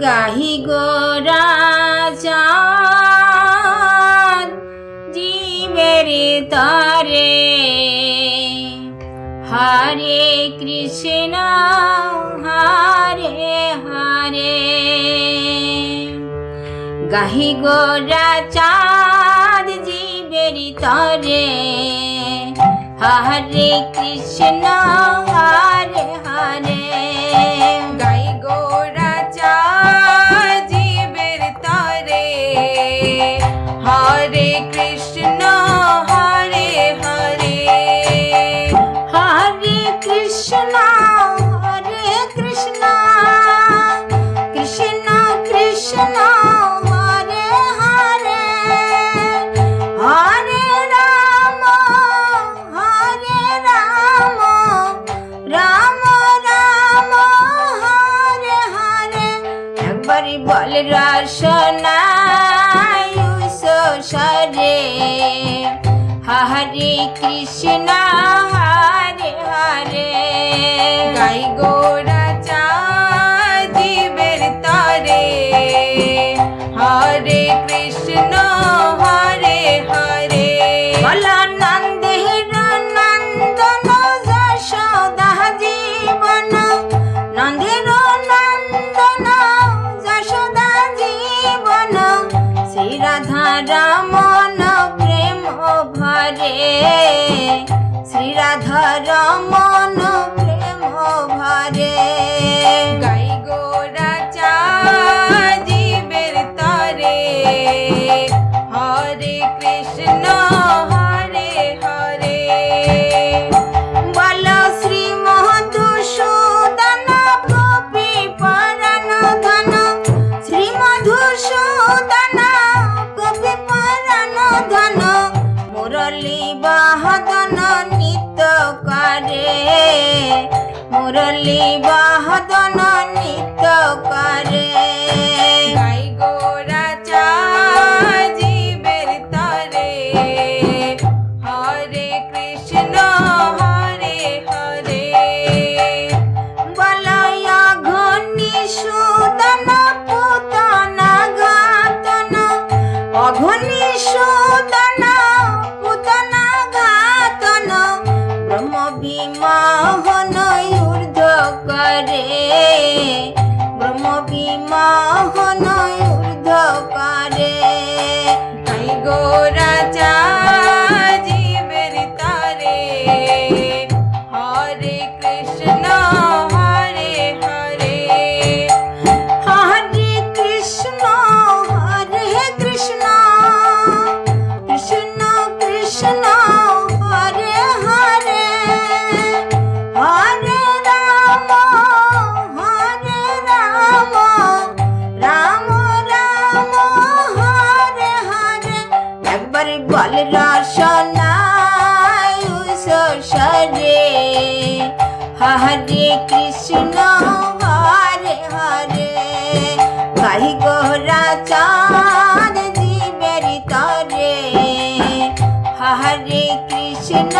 গাহি গো রাজা জীবের তরে। হরে কৃষ্ণ, হরে হরে। গাহি গো রাজা জীবের তরে। হরে কৃষ্ণ, হরে হরে। বল রসনায় হরে কৃষ্ণ হরে হরে। গাই গোড় মুরলি বাহদন নিত করে। মুরলি বাহদন নিত করে। রে আমার বল রসনায় হরে কৃষ্ণ হরে হরে। কাহি গোহরা চাঁদ জীবের তরে। হরে কৃষ্ণ